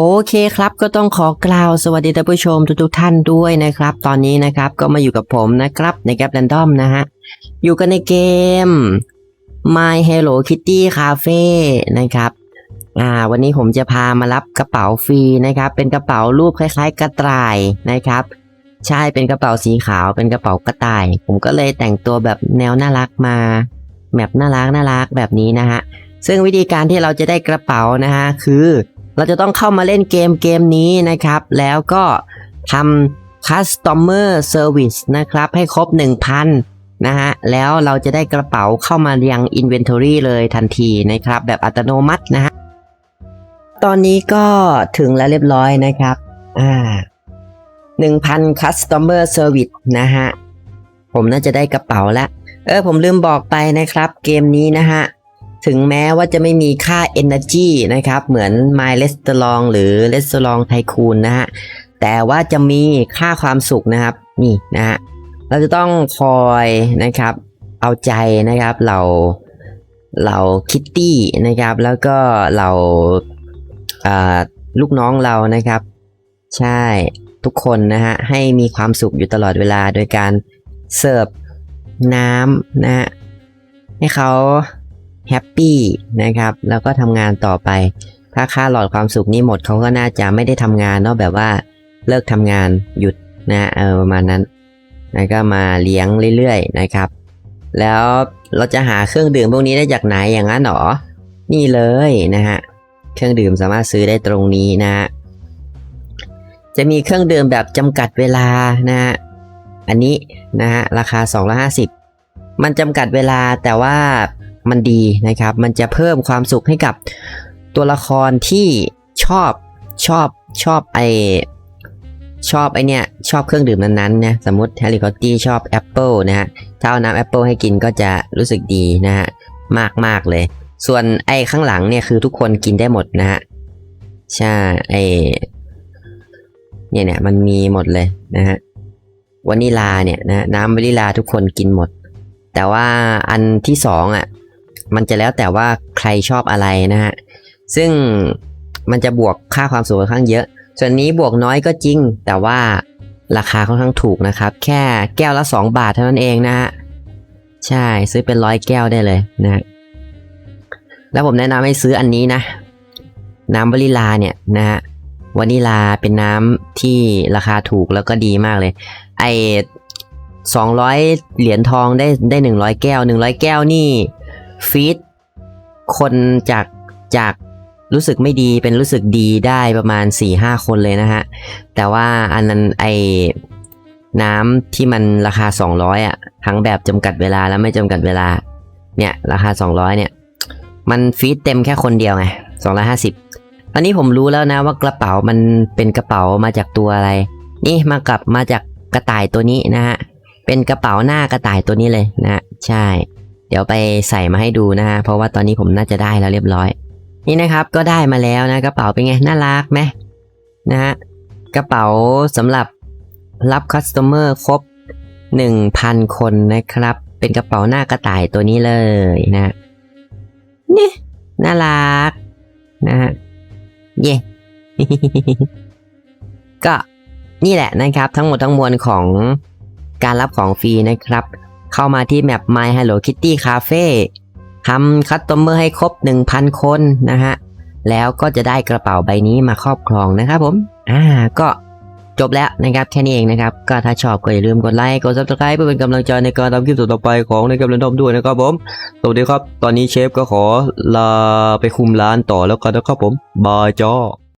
โอเคครับก็ต้องขอกล่าวสวัสดีท่านผู้ชมทุกๆท่านด้วยนะครับ ตอนนี้นะครับก็มาอยู่กับผมนะครับในแกป r รนดอมนะฮะอยู่กันในเกม My Hello Kitty Cafe นะครับอ่าวันนี้ผมจะพามารับกระเป๋าฟรีนะครับ เป็นกระเป๋ารูปคล้ายๆ กระต่ายนะครับ ใช่เป็นกระเป๋าสีขาวเป็นกระเป๋ากระต่าย ผมก็เลยแต่งตัวแบบแนวน่ารักมาแบบน่ารักน่ารักแบบนี้นะฮะซึ่งวิธีการที่เราจะได้กระเป๋านะฮะคือ เราจะต้องเข้ามาเล่นเกมเกมนี้นะครับ แล้วก็ทำ customer service นะครับ ให้ครบ 1,000 นะฮะ แล้วเราจะได้กระเป๋าเข้ามายัง inventory เลยทันทีนะครับ แบบอัตโนมัตินะฮะ ตอนนี้ก็ถึงแล้วเรียบร้อยนะครับ อ่า1,000 customer service นะฮะ ผมน่าจะได้กระเป๋าแล้วเออผมลืมบอกไปนะครับ เกมนี้นะฮะ ถึงแม้ว่าจะไม่มีค่า Energy นะครับ เหมือน My Restaurant หรือ Restaurant Tycoon นะฮะ แต่ว่าจะมีค่าความสุขนะครับ นี่นะฮะ เราจะต้องคอยนะครับ เอาใจนะครับเราเราคิตตี้นะครับ แล้วก็เราอ่าลูกน้องเรานะครับ ใช่ทุกคนนะฮะ ให้มีความสุขอยู่ตลอดเวลาโดยการเสิร์ฟน้ำนะฮะ ให้เขา แฮปปี้นะครับ แล้วก็ทำงานต่อไป ถ้าค่าหลอดความสุขนี้หมดเขาก็น่าจะไม่ได้ทำงานเนาะแบบว่าเลิกทำงานหยุดนะเออประมาณนั้นแล้วก็มาเลี้ยงเรื่อยๆนะครับ แล้วเราจะหาเครื่องดื่มพวกนี้ได้จากไหนอย่างนั้นหรอ นี่เลยนะฮะเครื่องดื่มสามารถซื้อได้ตรงนี้นะฮะจะมีเครื่องดื่มแบบจำกัดเวลานะฮะอันนี้นะฮะราคา 250 มันจำกัดเวลาแต่ว่า มันดีนะครับ มันจะเพิ่มความสุขให้กับตัวละครที่ชอบชอบชอบไอชอบไอเนี่ยชอบเครื่องดื่มนั้นๆนะสมมติแฮร์รี่พอตตี้ชอบแอปเปิลนะฮะถ้าเอาน้ำแอปเปิลให้กินก็จะรู้สึกดีนะฮะมากมากๆเลย ส่วนไอข้างหลังเนี่ยคือทุกคนกินได้หมดนะฮะใช่ไอเนี่ยเนี่ยมันมีหมดเลยนะฮะวานิลาเนี่ยนะน้ำวานิลาทุกคนกินหมด แต่ว่าอันที่สองอะ มันจะแล้วแต่ว่าใครชอบอะไรนะฮะ ซึ่งมันจะบวกค่าความสุขค่อนข้างเยอะ ส่วนนี้บวกน้อยก็จริง แต่ว่าราคาค่อนข้างถูกนะครับ แค่แก้วละ 2 บาทเท่านั้นเองนะฮะ ใช่ซื้อเป็นร้อยแก้วได้เลยนะแล้วผมแนะนำให้ซื้ออันนี้นะ น้ำวานิลาเนี่ยนะฮะวานิลาเป็นน้ำที่ราคาถูกแล้วก็ดีมากเลย ไอสองร้อยเหรียญทองได้ได้หนึ่งร้อยแก้วหนึ่งร้อยแก้วนี่ ฟีดคนจากจากรู้สึกไม่ดีเป็นรู้สึกดีได้ประมาณ4ี่ห้าคนเลยนะฮะ แต่ว่าอันนั้นไอน้ำที่มันราคา 200อะทั้งแบบจำกัดเวลาและไม่จำกัดเวลา เนี่ย ราคา 200 เนี่ย มันฟีดเต็มแค่คนเดียวไง 250ตอนนี้ผมรู้แล้วนะว่ากระเป๋ามันเป็นกระเป๋ามาจากตัวอะไร นี่มากับมาจากกระต่ายตัวนี้นะฮะ เป็นกระเป๋าหน้ากระต่ายตัวนี้เลยนะใช่ เดี๋ยวไปใส่มาให้ดูนะฮะเพราะว่าตอนนี้ผมน่าจะได้แล้วเรียบร้อย นี่นะครับก็ได้มาแล้วนะกระเป๋าเป็นไงน่ารักไหมนะฮะกระเป๋าสำหรับรับคัสเตอร์ครบ 1,000 คนนะครับ เป็นกระเป๋าหน้ากระต่ายตัวนี้เลยนะนี่น่ารักนะฮะเย่ก็นี่แหละนะครับ ทั้งหมดทั้งมวลของการรับของฟรีนะครับ เข้ามาที่แมป My Hello Kitty Cafe ทำคัสตอมเมอร์ให้ครบ 1,000 คนนะฮะ แล้วก็จะได้กระเป๋าใบนี้มาครอบครองนะครับผม อ่า ก็จบแล้วนะครับ แค่นี้เองนะครับ ก็ถ้าชอบก็อย่าลืมกดไลค์ กด subscribe เพื่อเป็นกำลังใจในการทำคลิปต่อไปของในกำลังทอมด้วยนะครับผม สวัสดีครับ ตอนนี้เชฟก็ขอลาไปคุมร้านต่อแล้วกันนะครับผม บายจ้า